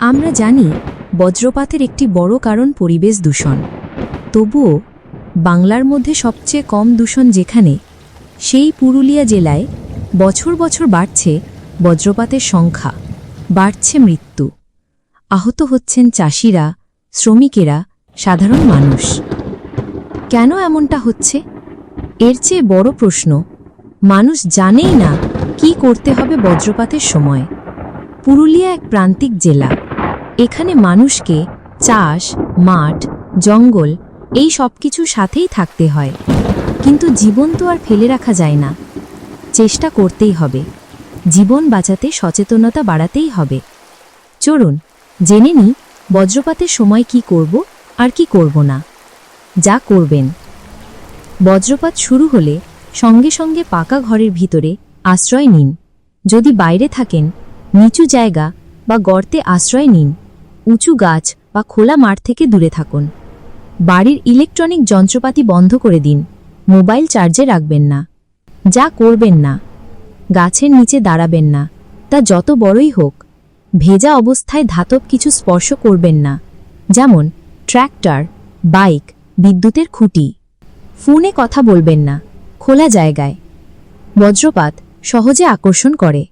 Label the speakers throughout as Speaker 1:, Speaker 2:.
Speaker 1: আমরা জানি বজ্রপাতের একটি বড় কারণ পরিবেশ দূষণ। তবুও বাংলার মধ্যে সবচেয়ে কম দূষণ যেখানে, সেই পুরুলিয়া জেলায় বছর বছর বাড়ছে বজ্রপাতের সংখ্যা, বাড়ছে মৃত্যু। আহত হচ্ছেন চাষিরা, শ্রমিকেরা, সাধারণ মানুষ। কেন এমনটা হচ্ছে? এর চেয়ে বড় প্রশ্ন, মানুষ জানেই না কি করতে হবে বজ্রপাতের সময়। পুরুলিয়া এক প্রান্তিক জেলা। এখানে মানুষকে চাষ, মাঠ, জঙ্গল এই সব কিছুর সাথেই থাকতে হয়। কিন্তু জীবন তো আর ফেলে রাখা যায় না। চেষ্টা করতেই হবে। জীবন বাঁচাতে সচেতনতা বাড়াতেই হবে। চলুন, জেনে নিই বজ্রপাতের সময় কি করব আর কি করব না। যা করবেন। বজ্রপাত শুরু হলে সঙ্গে সঙ্গে পাকা ঘরের ভিতরে আশ্রয় নিন। যদি বাইরে থাকেন, নিচু জায়গা বা গর্তে আশ্রয় নিন। উঁচু গাছ বা খোলা মাঠ থেকে দূরে থাকুন। বাড়ির ইলেকট্রনিক যন্ত্রপাতি বন্ধ করে দিন। মোবাইল চার্জে রাখবেন না। যা করবেন না, গাছের নিচে দাঁড়াবেন না, তা যত বড়ই হোক, ভেজা অবস্থায় ধাতব কিছু স্পর্শ করবেন না, যেমন ট্র্যাক্টর, বাইক, বিদ্যুতের খুঁটি। ফোনে কথা বলবেন না, খোলা জায়গায়। বজ্রপাত সহজে আকর্ষণ করে।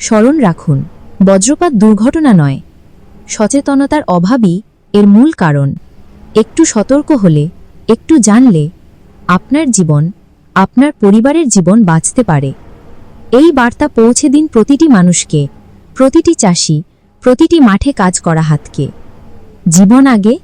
Speaker 1: স্মরণ রাখুন, বজ্রপাত দুর্ঘটনা নয় সচেতনতার অভাবই এর মূল কারণ। একটু সতর্ক হলে, একটু জানলে, আপনার জীবন, আপনার পরিবারের জীবন বাঁচতে পারে। এই বার্তা পৌঁছে দিন প্রতিটি মানুষকে, প্রতিটি চাষি, প্রতিটি মাঠে কাজ করা হাতকে। জীবন আগে